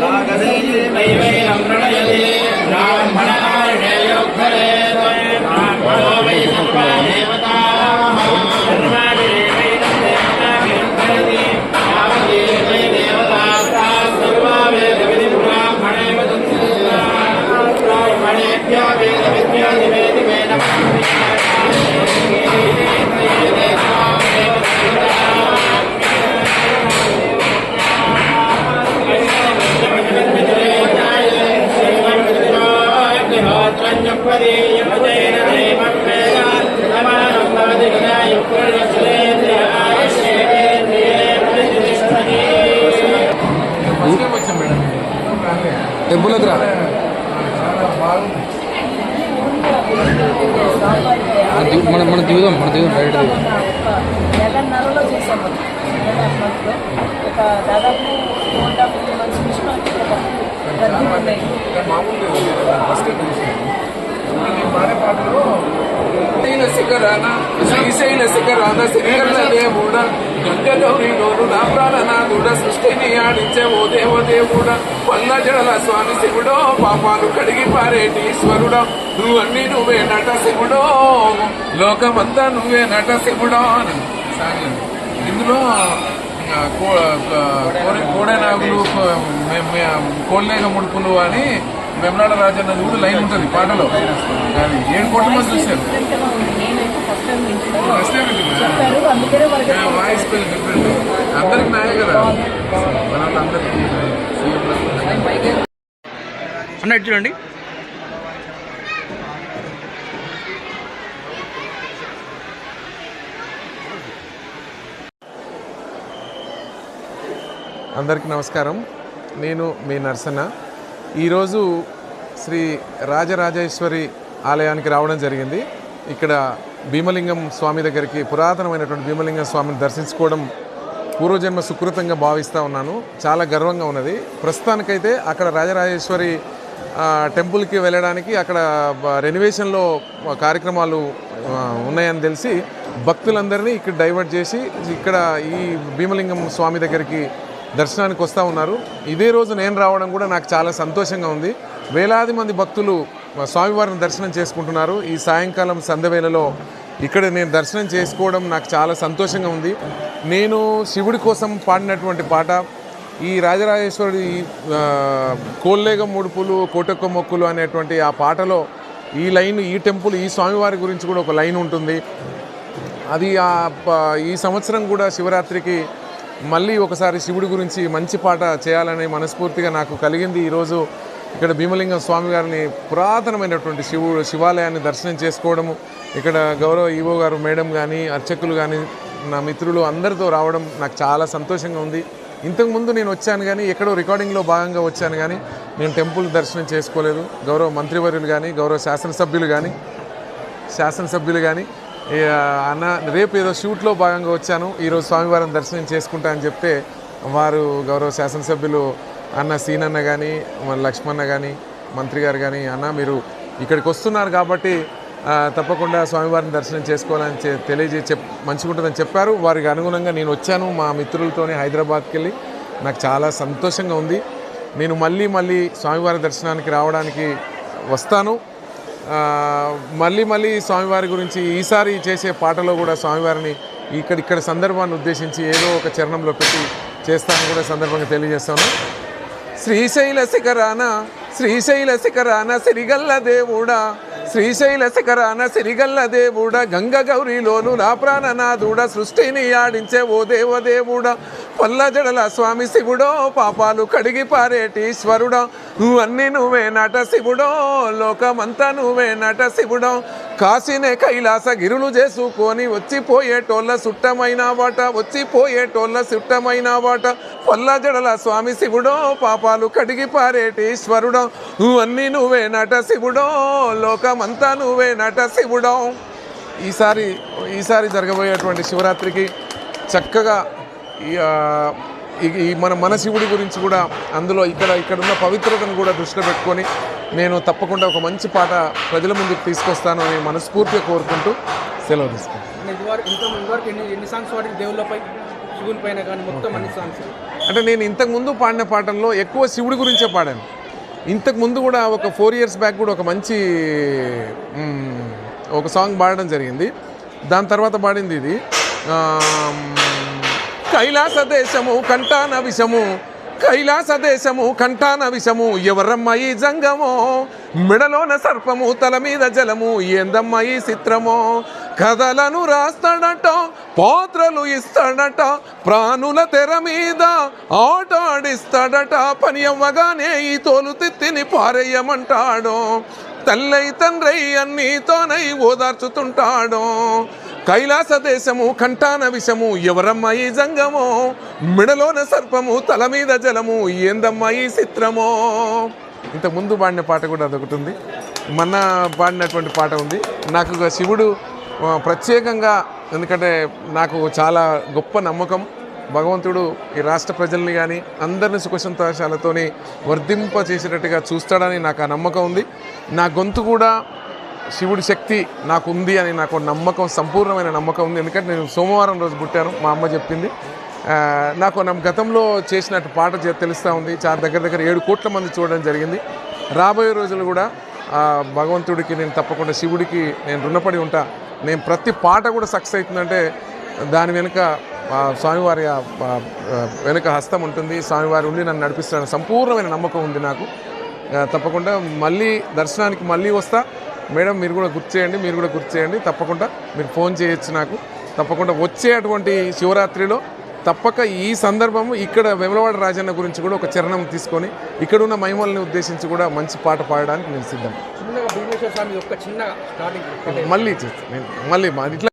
நாகதே my way நம் பிரணயதே நாம் மனநாள் temple దగ్గర మన మన దిగుదాం మన దిగుదాం దిగుదాం నెలన్నరలో మంత్లో ఒక దాదాపు two and half three months నుంచి మనకి రద్దీ ఉన్నాయి. శ్రీశైల శిఖరాన శ్రీశైల శిఖరాన శ్రీకరణ దేవుడ గంగ గౌరీలోను నా ప్రాణనాథుడ సృష్టిని ఆడించే ఓ దేవదేవుడ జడల స్వామి శివుడో పాపాలు కడిగి పారేటి ఈశ్వరుడో నువ్వన్నీ నువ్వే నట శివుడో. లోకమంతా నువ్వే నట శివుడో అని ఇందులో కోడెనాగులు కోళ్ళేగ ముడుపులు అని వెమలాడ రాజన్నది కూడా లైన్ ఉంటుంది పాటలో. అది ఏడు కోట్ల మంది చూశారు. వాయిస్ అందరికి నాయ కదా. మన అన్నట్టు చూడండి. అందరికీ నమస్కారం. నేను మీ నర్సన్న. ఈరోజు శ్రీ రాజరాజేశ్వరి ఆలయానికి రావడం జరిగింది. ఇక్కడ భీమలింగం స్వామి దగ్గరికి పురాతనమైనటువంటి భీమలింగం స్వామిని దర్శించుకోవడం పూర్వజన్మ సుకృతంగా భావిస్తూ ఉన్నాను. చాలా గర్వంగా ఉన్నది. ప్రస్తుతానికైతే అక్కడ రాజరాజేశ్వరి టెంపుల్కి వెళ్ళడానికి అక్కడ రెనివేషన్లో రెనోవేషన్లో కార్యక్రమాలు ఉన్నాయని తెలిసి భక్తులందరినీ ఇక్కడ డైవర్ట్ చేసి ఇక్కడ ఈ భీమలింగం స్వామి దగ్గరికి దర్శనానికి వస్తూ ఉన్నారు. ఇదే రోజు నేను రావడం కూడా నాకు చాలా సంతోషంగా ఉంది. వేలాది మంది భక్తులు స్వామివారిని దర్శనం చేసుకుంటున్నారు. ఈ సాయంకాలం సంధ్యవేళలో ఇక్కడ నేను దర్శనం చేసుకోవడం నాకు చాలా సంతోషంగా ఉంది. నేను శివుడి కోసం పాడినటువంటి పాట ఈ రాజరాజేశ్వరుడి కోల్లేగ ముడుపులు కోటొక్క మొక్కులు అనేటువంటి ఆ పాటలో ఈ లైన్ ఈ టెంపుల్ ఈ స్వామివారి గురించి కూడా ఒక లైన్ ఉంటుంది. అది ఆ ప- ఈ సంవత్సరం కూడా శివరాత్రికి మళ్ళీ ఒకసారి శివుడి గురించి మంచి పాట చేయాలని మనస్ఫూర్తిగా నాకు కలిగింది. ఈరోజు ఇక్కడ భీమలింగం స్వామి గారిని పురాతనమైనటువంటి శివుడు శివాలయాన్ని దర్శనం చేసుకోవడము ఇక్కడ గౌరవ ఈవో గారు మేడం కానీ అర్చకులు కానీ నా మిత్రులు అందరితో రావడం నాకు చాలా సంతోషంగా ఉంది. ఇంతకుముందు నేను వచ్చాను కానీ ఎక్కడో రికార్డింగ్లో భాగంగా వచ్చాను కానీ నేను టెంపుల్ దర్శనం చేసుకోలేదు. గౌరవ మంత్రివర్యులు కానీ గౌరవ శాసనసభ్యులు కానీ శాసనసభ్యులు కానీ అన్న రేపు ఏదో షూట్లో భాగంగా వచ్చాను. ఈరోజు స్వామివారిని దర్శనం చేసుకుంటా అని చెప్తే వారు గౌరవ శాసనసభ్యులు అన్న సీనన్న కానీ మన లక్ష్మణ కానీ మంత్రి గారు కానీ అన్న మీరు ఇక్కడికి వస్తున్నారు కాబట్టి తప్పకుండా స్వామివారిని దర్శనం చేసుకోవాలని చె- తెలియజే చెప్ మంచిగా ఉంటుందని చెప్పారు. వారికి అనుగుణంగా నేను వచ్చాను మా మిత్రులతోనే హైదరాబాద్కి వెళ్ళి. నాకు చాలా సంతోషంగా ఉంది. నేను మళ్ళీ మళ్ళీ స్వామివారి దర్శనానికి రావడానికి వస్తాను. మళ్ళీ మళ్ళీ స్వామివారి గురించి ఈసారి చేసే పాటలో కూడా స్వామివారిని ఇక్కడ ఇక్కడ సందర్భాన్ని ఉద్దేశించి ఏదో ఒక చరణంలో పెట్టి చేస్తానని కూడా సందర్భంగా తెలియజేస్తాను. శ్రీశైల శిఖరాన శ్రీశైల శిఖరాన సిరిగల్ల దేవుడా శ్రీశైల శిఖరాన సిరిగల్ల దేవుడ గంగ గౌరీలోను నా ప్రాణనాథుడ సృష్టిని ఆడించే ఓ దేవదేవుడా. పల్ల జడల స్వామి శివుడో పాపాలు కడిగి పారేటి ఈశ్వరుడా నువ్వన్నీ నువ్వే నట శివుడో లోకమంతా నువ్వే నట శివుడో. కాశీనే కైలాస గిరులు చేసుకొని వచ్చిపోయేటోళ్ళ సుట్టమైన వాట వచ్చిపోయేటోళ్ళ సుట్టమైన వాట. పల్ల జడల స్వామి శివుడో పాపాలు కడిగి పారేటి ఈశ్వరుడో నువ్వన్నీ నువ్వే నట శివుడో లోకమంతా నువ్వే నట శివుడో. ఈసారి ఈసారి జరగబోయేటువంటి శివరాత్రికి చక్కగా ఈ, మన మన శివుడి గురించి కూడా అందులో ఇక్కడ ఇక్కడ ఉన్న పవిత్రతను కూడా దృష్టిలో పెట్టుకొని నేను తప్పకుండా ఒక మంచి పాట ప్రజల ముందుకు తీసుకొస్తాను అని మనస్ఫూర్తిగా కోరుకుంటూ సెలవు సాంగ్స్ అంటే నేను ఇంతకు ముందు పాడిన పాటల్లో ఎక్కువ శివుడి గురించే పాడాను. ఇంతకు ముందు కూడా ఒక ఫోర్ ఇయర్స్ బ్యాక్ కూడా ఒక మంచి ఒక సాంగ్ పాడడం జరిగింది. దాని తర్వాత పాడింది ఇది కైలాస దేశము కంటాన విషము. కైలాస దేశము కంటాన విషము. ఎవరమ్మ ఈ జంగమో? మెడలోన సర్పము తల మీద జలము. ఏందమ్మ ఈ చిత్రమో? కథలను రాస్తాడట పాత్రలు ఇస్తాడట ప్రాణుల తెర మీద ఆట ఆడిస్తాడట పని అవ్వగానే ఈ తోలు తిత్తిని పారేయమంటాడు? తల్లై తండ్రై అన్నీతోనై ఓదార్చుతుంటాడు? కైలాస దేశము కంటాన విషము ఎవరమ్మ ఈ జంగమో? మిడలోన సర్పము తల మీద జలము ఏందమ్మ ఈ చిత్రమో? ఇంత ముందు పాడిన పాట కూడా అదొకటి ఉంది. మొన్న పాడినటువంటి పాట ఉంది. నాకు శివుడు ప్రత్యేకంగా ఎందుకంటే నాకు చాలా గొప్ప నమ్మకం. భగవంతుడు ఈ రాష్ట్ర ప్రజల్ని కానీ అందరిని సుఖసంతోషాలతోని వర్ధింప చేసేటట్టుగా చూస్తాడని నాకు ఆ నమ్మకం ఉంది. నా గొంతు కూడా శివుడి శక్తి నాకు ఉంది అని నాకు నమ్మకం సంపూర్ణమైన నమ్మకం ఉంది. ఎందుకంటే నేను సోమవారం రోజు పుట్టాను మా అమ్మ చెప్పింది. నాకు నా గతంలో చేసినట్టు పాట తెలుస్తూ ఉంది. చాలా దగ్గర దగ్గర ఏడు కోట్ల మంది చూడడం జరిగింది. రాబోయే రోజులు కూడా భగవంతుడికి నేను తప్పకుండా శివుడికి నేను రుణపడి ఉంటా. నేను ప్రతి పాట కూడా సక్సెస్ అవుతుందంటే దాని వెనుక స్వామివారి వెనుక హస్తం ఉంటుంది. స్వామివారి ఉండి నన్ను నడిపిస్తాను సంపూర్ణమైన నమ్మకం ఉంది నాకు. తప్పకుండా మళ్ళీ దర్శనానికి మళ్ళీ వస్తా. మేడం మీరు కూడా గుర్తు చేయండి మీరు కూడా గుర్తు చేయండి. తప్పకుండా మీరు ఫోన్ చేయొచ్చు నాకు. తప్పకుండా వచ్చే అటువంటి శివరాత్రిలో తప్పక ఈ సందర్భం ఇక్కడ వెమలవాడ రాజన్న గురించి కూడా ఒక చరణం తీసుకొని ఇక్కడ ఉన్న మహిమల్ని ఉద్దేశించి కూడా మంచి పాట పాడడానికి నేను సిద్ధం. మళ్ళీ చేస్తాను మళ్ళీ ఇట్లా